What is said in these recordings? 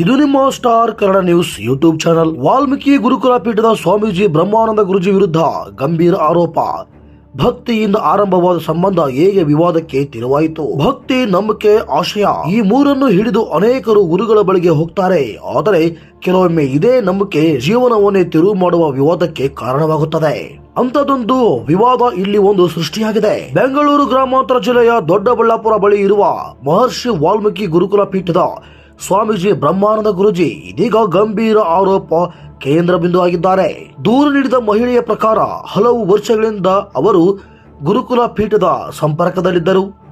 ಇದು ನಿಮ್ಮ star Kannada news YouTube channel. Valmiki Gurukula ಪೀಠದ ಸ್ವಾಮೀಜಿ ಬ್ರಹ್ಮಾನಂದ ಗುರುಜಿ ವಿರುದ್ಧ ಗಂಭೀರ ಆರೋಪ. ಭಕ್ತಿಯಿಂದ ಆರಂಭವಾದ ಸಂಬಂಧ ಹೇಗೆ ವಿವಾದಕ್ಕೆ ತಿರುವಾಯಿತು? ಭಕ್ತಿ ನಂಬಿಕೆ ಆಶಯ ಈ ಮೂರನ್ನು ಹಿಡಿದು ಅನೇಕರು ಗುರುಗಳ ಬಳಿಗೆ ಹೋಗ್ತಾರೆ. ಆದರೆ ಕೆಲವೊಮ್ಮೆ ಇದೇ ನಂಬಿಕೆ ಜೀವನವನ್ನೇ ತಿರುವು ಮಾಡುವ ವಿವಾದಕ್ಕೆ ಕಾರಣವಾಗುತ್ತದೆ. ಅಂತದೊಂದು ವಿವಾದ ಇಲ್ಲಿ ಒಂದು ಸೃಷ್ಟಿಯಾಗಿದೆ. ಬೆಂಗಳೂರು ಗ್ರಾಮಾಂತರ ಜಿಲ್ಲೆಯ ದೊಡ್ಡಬಳ್ಳಾಪುರ ಬಳಿ ಇರುವ ಮಹರ್ಷಿ ವಾಲ್ಮೀಕಿ ಗುರುಕುಲ ಪೀಠದ ಸ್ವಾಮೀಜಿ ಬ್ರಹ್ಮಾನಂದ ಗುರುಜಿ ಇದೀಗ ಗಂಭೀರ ಆರೋಪ ಕೇಂದ್ರ ಬಿಂದು ಆಗಿದ್ದಾರೆ. ದೂರು ನೀಡಿದ ಮಹಿಳೆಯ ಪ್ರಕಾರ ಹಲವು ವರ್ಷಗಳಿಂದ ಅವರು ಗುರುಕುಲ ಪೀಠದ ಸಂಪರ್ಕದಲ್ಲಿದ್ದರು.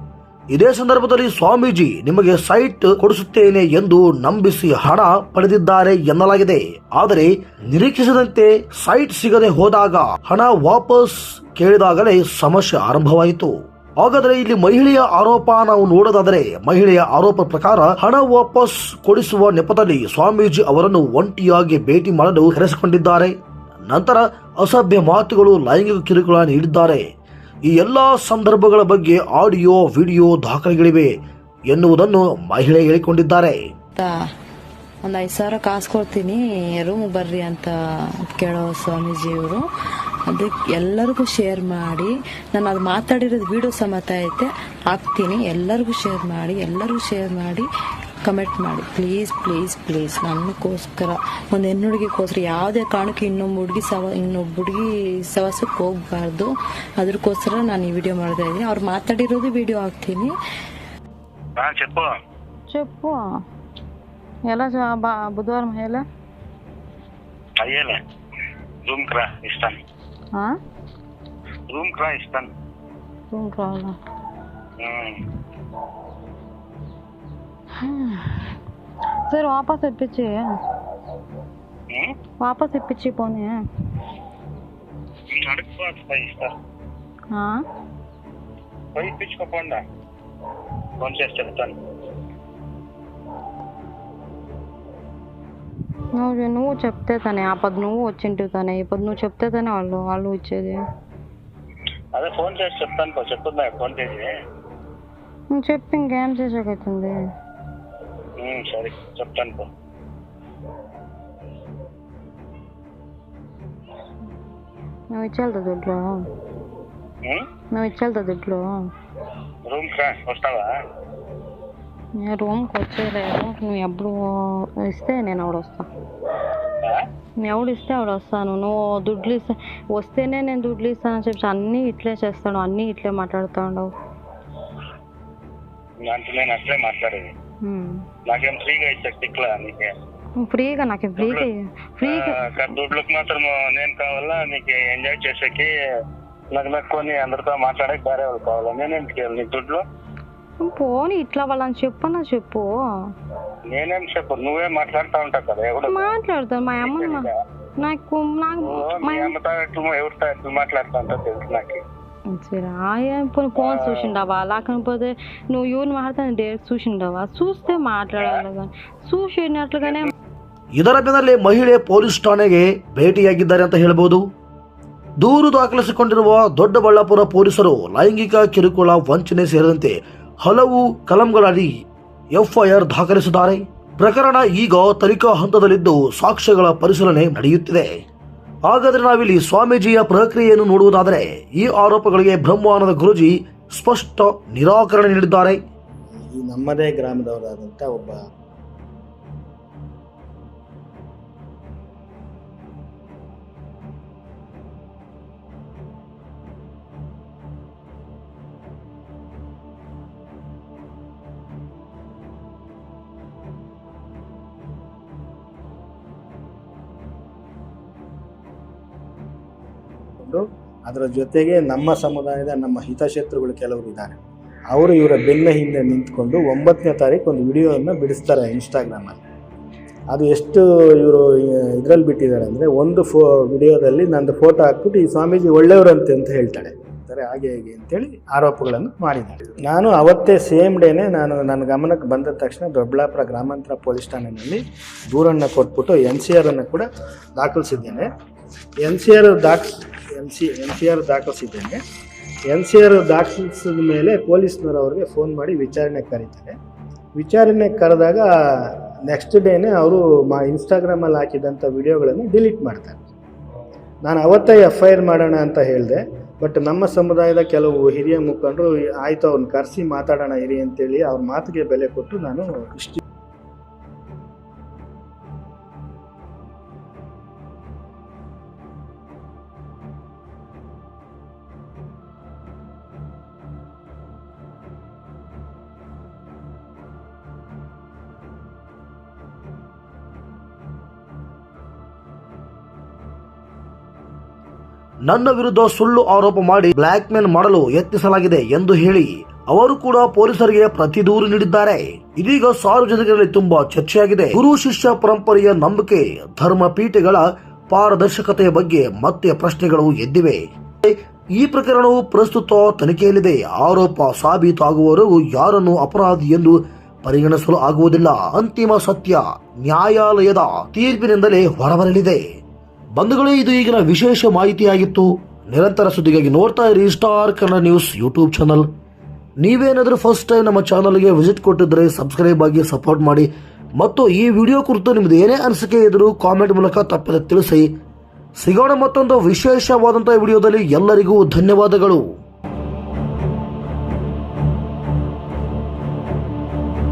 ಇದೇ ಸಂದರ್ಭದಲ್ಲಿ ಸ್ವಾಮೀಜಿ ನಿಮಗೆ ಸೈಟ್ ಕೊಡಿಸುತ್ತೇನೆ ಎಂದು ನಂಬಿಸಿ ಹಣ ಪಡೆದಿದ್ದಾರೆ ಎನ್ನಲಾಗಿದೆ. ಆದರೆ ನಿರೀಕ್ಷಿಸದಂತೆ ಸೈಟ್ ಸಿಗದೆ ಹೋದಾಗ ಹಣ ವಾಪಸ್ ಕೇಳಿದಾಗಲೇ ಸಮಸ್ಯೆ ಆರಂಭವಾಯಿತು. ಹಾಗಾದರೆ ಇಲ್ಲಿ ಮಹಿಳೆಯ ಆರೋಪ ನಾವು ನೋಡೋದಾದರೆ ಮಹಿಳೆಯ ಆರೋಪ ಪ್ರಕಾರ ಹಣ ವಾಪಸ್ ಕೊಡಿಸುವ ನೆಪದಲ್ಲಿ ಸ್ವಾಮೀಜಿ ಅವರನ್ನು ಒಂಟಿಯಾಗಿ ಭೇಟಿ ಮಾಡಲು ಕರೆಸಿಕೊಂಡಿದ್ದಾರೆ ನಂತರ ಅಸಭ್ಯ ಮಾತುಗಳು, ಲೈಂಗಿಕ ಕಿರುಕುಳ ನೀಡಿದ್ದಾರೆ. ಈ ಎಲ್ಲಾ ಸಂದರ್ಭಗಳ ಬಗ್ಗೆ ಆಡಿಯೋ, ವಿಡಿಯೋ ದಾಖಲೆಗಳಿವೆ ಎನ್ನುವುದನ್ನು ಮಹಿಳೆ ಹೇಳಿಕೊಂಡಿದ್ದಾರೆ. ಒಂದು ಐದು ಸಾವಿರ ಕಾಸು ಕೊಡ್ತೀನಿ ರೂಮ್ ಬರ್ರಿ ಅಂತ ಕೇಳೋ ಸ್ವಾಮೀಜಿಯವರು. ಅದಕ್ಕೆ ಎಲ್ಲರಿಗೂ ಶೇರ್ ಮಾಡಿ ನಾನು ಅದು ಮಾತಾಡಿರೋದು ವಿಡಿಯೋ ಸಮೇತ ಐತೆ ಹಾಕ್ತೀನಿ ಎಲ್ಲರಿಗೂ ಶೇರ್ ಮಾಡಿ ಎಲ್ಲರಿಗೂ ಶೇರ್ ಮಾಡಿ ಕಮೆಂಟ್ ಮಾಡಿ ಪ್ಲೀಸ್ ಪ್ಲೀಸ್ ಪ್ಲೀಸ್ ನನಗೋಸ್ಕರ ಒಂದು ಹೆಣ್ಣು ಹುಡುಗಿಗೋಸ್ಕರ ಯಾವುದೇ ಕಾರಣಕ್ಕೆ ಇನ್ನೊಬ್ಬ ಹುಡುಗಿ ಸವ ಇನ್ನೊಬ್ಬ ಹುಡುಗಿ ಸವಸಕ್ಕೆ ಹೋಗ್ಬಾರ್ದು ಅದಕ್ಕೋಸ್ಕರ ನಾನು ಈ ವಿಡಿಯೋ ಮಾಡ್ತಾ ಇದ್ದೀನಿ ಅವ್ರು ಮಾತಾಡಿರೋದು ವಿಡಿಯೋ ಹಾಕ್ತೀನಿ ಹಾ చెప్పు చెప్పు ఎలా చ- బా బుధవారం ఎలా అయ్యేలే రూమ్ కి రా ఇస్తాను ఆ? రూమ్ రా ఇస్తాను రూమ్ రావాలా. సరే వాపస్ ఇప్పించి? వాపస్ ఇప్పించి పోనీ. ఇప్పించుకోపోండా ఫోన్ చేసి చెప్తాను. నువ్వు నువ్వు చెప్తే తనే. ఆ పది నువ్వు వచ్చింటివి తనే. ఈ పది నువ్వు చెప్తే తనే వాళ్ళు. వాళ్ళు ఇచ్చేది. అదే ఫోన్ చేసి చెప్తాను చెప్తుందా? ఫోన్ చేసి. నువ్వు చెప్పి ఇంకేం చేసేకైతుంది? సరే. చెప్తాను పో. నువ్వు ఇచ్చేళ్తా దుడ్లు? నువ్వు ఇచ్చేళ్తా దుడ్లు? రూమ్ వస్తావా? రూమ్కి వచ్చేయలేదు. నువ్వు ఎప్పుడు ఇస్తే నేను అప్పుడు వస్తా. ఆ? నువ్వు ఎవడు ఇస్తే ఆవిడ వస్తాను. నువ్వు దుడ్లు ఇస్తా వస్తేనే నేను దుడ్లు ఇస్తానని చెప్పి అన్నీ ఇట్లే చేస్తాను. అన్నీ ఇట్లే మాట్లాడుతూ ఉండవు అంటే నేను అట్లే మాట్లాడేది. నాకేం ఫ్రీగా ఇచ్చే టిక్లా నీకే? ఫ్రీగా నాకు ఫ్రీగా ఫ్రీగా దుడ్లకు మాత్రం నేను కావాలా? నీకు ఎంజాయ్ చేసేకి నాకు నక్కుని అందరితో మాట్లాడక వేరే వాళ్ళు కావాలా? నేను ఎందుకు నీకు దుడ్లు? పోనీ ఇట్లా వాళ్ళని చెప్పన్నా చెప్పు నేనేం చెప్పు నువ్వే మాట్లాడుతూ ఉంటావు కదా ఎవడు మాట్లాడతాను మా అమ్మ మా- నాకు నాకు నువ్వు మా మీ అమ్మతో ఎట్లు ఎవరితో ఎట్లు మాట్లాడుతూ ఉంటావు తెలుసు నాకు సరే ఆయన పోనీ ఫోన్ చూసిండవా లేకపోతే నువ్వు ఎవరిని మాట్లాడుతాను డైరెక్ట్ చూసిండవా చూస్తే మాట్లాడాలి కానీ చూసినట్లుగానే ಇದರ ಬೆನ್ನಲ್ಲೇ ಮಹಿಳೆ ಪೊಲೀಸ್ ಠಾಣೆಗೆ ಭೇಟಿಯಾಗಿದ್ದಾರೆ ಅಂತ ಹೇಳಬಹುದು ದೂರು ದಾಖಲಿಸಿಕೊಂಡಿರುವ ದೊಡ್ಡಬಳ್ಳಾಪುರ ಪೊಲೀಸರು ಲೈಂಗಿಕ ಕಿರುಕುಳ ವಂಚನೆ ಸೇರಿದಂತೆ ಹಲವು ಕಲಂಗಳಡಿ ಎಫ್ಐಆರ್ ದಾಖಲಿಸಿದ್ದಾರೆ. ಪ್ರಕರಣ ಈಗ ತನಿಖಾ ಹಂತದಲ್ಲಿದ್ದು ಸಾಕ್ಷ್ಯಗಳ ಪರಿಶೀಲನೆ ನಡೆಯುತ್ತಿದೆ. ಹಾಗಾದರೆ ನಾವಿಲ್ಲಿ ಸ್ವಾಮೀಜಿಯ ಪ್ರಕ್ರಿಯೆಯನ್ನು ನೋಡುವುದಾದರೆ ಈ ಆರೋಪಗಳಿಗೆ ಬ್ರಹ್ಮಾನಂದ ಗುರುಜಿ ಸ್ಪಷ್ಟ ನಿರಾಕರಣೆ ನೀಡಿದ್ದಾರೆ. ನಮ್ಮದೇ ಗ್ರಾಮದವರಾದಂತಹ ಒಬ್ಬ ಅದರ ಜೊತೆಗೆ ನಮ್ಮ ಸಮುದಾಯದ, ನಮ್ಮ ಹಿತಶತ್ರುಗಳು ಕೆಲವರು ಇದ್ದಾರೆ. ಅವರು ಇವರ ಬೆನ್ನ ಹಿಂದೆ ನಿಂತ್ಕೊಂಡು ಒಂಬತ್ತನೇ ತಾರೀಕು ಒಂದು ವಿಡಿಯೋವನ್ನು ಬಿಡಿಸ್ತಾರೆ ಇನ್ಸ್ಟಾಗ್ರಾಮಲ್ಲಿ ಅದು ಎಷ್ಟು ಇವರು ಇದರಲ್ಲಿ ಬಿಟ್ಟಿದ್ದಾರೆ ಅಂದರೆ ಒಂದು ಫೋ, ವಿಡಿಯೋದಲ್ಲಿ ನಂದು ಫೋಟೋ ಹಾಕ್ಬಿಟ್ಟು ಈ ಸ್ವಾಮೀಜಿ ಒಳ್ಳೆಯವರಂತೆ ಅಂತ ಹೇಳ್ತಾಳೆ. ಅಂತಾರೆ ಹಾಗೆ ಹೇಗೆ ಅಂತೇಳಿ ಆರೋಪಗಳನ್ನು ಮಾಡಿದ್ದಾರೆ. ನಾನು ಅವತ್ತೇ ಸೇಮ್ ಡೇನೇ ನಾನು, ನನ್ನ ಗಮನಕ್ಕೆ ಬಂದ ತಕ್ಷಣ ದೊಡ್ಡಬಳ್ಳಾಪುರ ಗ್ರಾಮಾಂತರ ಪೊಲೀಸ್ ಠಾಣೆಯಲ್ಲಿ ದೂರನ್ನು ಕೊಟ್ಬಿಟ್ಟು ಎನ್ ಸಿ ಆರನ್ನು ಕೂಡ ದಾಖಲಿಸಿದ್ದೇನೆ. N C R ದಾಖಸ್ N C M C R ದಾಖಲಿಸಿದ್ದೇನೆ. M C R ದಾಖಲಿಸಿದ ಮೇಲೆ ಪೊಲೀಸ್ನವರು ಅವ್ರಿಗೆ ಫೋನ್ ಮಾಡಿ ವಿಚಾರಣೆ ಕರೀತಾರೆ. ವಿಚಾರಣೆ ಕರೆದಾಗ ನೆಕ್ಸ್ಟ್ ಡೇನೇ ಅವರು ಮಾ ಇನ್ಸ್ಟಾಗ್ರಾಮಲ್ಲಿ ಹಾಕಿದಂಥ ವಿಡಿಯೋಗಳನ್ನು ಡಿಲೀಟ್ ಮಾಡ್ತಾರೆ. ನಾನು ಅವತ್ತೇ ಎಫ್ ಐ ಆರ್ ಮಾಡೋಣ ಅಂತ ಹೇಳಿದೆ ಬಟ್ ನಮ್ಮ ಸಮುದಾಯದ ಕೆಲವು ಹಿರಿಯ ಮುಖಂಡರು, ಆಯಿತು ಅವ್ರನ್ನ ಕರೆಸಿ ಮಾತಾಡೋಣ ಇರಿ ಅಂತೇಳಿ ಅವ್ರ ಮಾತಿಗೆ ಬೆಲೆ ಕೊಟ್ಟು ನಾನು ಇಷ್ಟು ನನ್ನ ವಿರುದ್ಧ ಸುಳ್ಳು ಆರೋಪ ಮಾಡಿ ಬ್ಲಾಕ್ ಮೇಲ್ ಮಾಡಲು ಯತ್ನಿಸಲಾಗಿದೆ ಎಂದು ಹೇಳಿ ಅವರು ಕೂಡ ಪೊಲೀಸರಿಗೆ ಪ್ರತಿ ದೂರು ನೀಡಿದ್ದಾರೆ. ಇದೀಗ ಸಾರ್ವಜನಿಕರಲ್ಲಿ ತುಂಬಾ ಚರ್ಚೆಯಾಗಿದೆ. ಗುರು ಶಿಷ್ಯ ಪರಂಪರೆಯ ನಂಬಿಕೆ ಧರ್ಮ ಪೀಠಗಳ ಪಾರದರ್ಶಕತೆಯ ಬಗ್ಗೆ ಮತ್ತೆ ಪ್ರಶ್ನೆಗಳು ಎದ್ದಿವೆ. ಈ ಪ್ರಕರಣವು ಪ್ರಸ್ತುತ ತನಿಖೆಯಲ್ಲಿದೆ. ಆರೋಪ ಸಾಬೀತಾಗುವವರೆಗೂ ಯಾರನ್ನು ಅಪರಾಧಿ ಎಂದು ಪರಿಗಣಿಸಲು ಆಗುವುದಿಲ್ಲ. ಅಂತಿಮ ಸತ್ಯ ನ್ಯಾಯಾಲಯದ ತೀರ್ಪಿನಿಂದಲೇ ಹೊರಬರಲಿದೆ. ಬಂಧುಗಳೇ, ಇದು ಈಗಿನ ವಿಶೇಷ ಮಾಹಿತಿಯಾಗಿತ್ತು. ನಿರಂತರ ಸುದ್ದಿಗಾಗಿ ನೋಡ್ತಾ ಇರಿ star Kannada news YouTube channel ನೀವೇನಾದರೂ ಫಸ್ಟ್ ಟೈಮ್ ನಮ್ಮ ಚಾನಲ್ಗೆ ವಿಸಿಟ್ ಕೊಟ್ಟಿದ್ರೆ ಸಬ್ಸ್ಕ್ರೈಬ್ ಆಗಿ ಸಪೋರ್ಟ್ ಮಾಡಿ. ಮತ್ತು ಈ ವಿಡಿಯೋ ಕುರಿತು ನಿಮ್ದು ಏನೇ ಅನಿಸಿಕೆ ಇದ್ದರೂ ಕಾಮೆಂಟ್ ಮೂಲಕ ತಪ್ಪದೆ ತಿಳಿಸಿ. ಸಿಗೋಣ ಮತ್ತೊಂದು ವಿಶೇಷವಾದಂಥ ವಿಡಿಯೋದಲ್ಲಿ ಎಲ್ಲರಿಗೂ ಧನ್ಯವಾದಗಳು.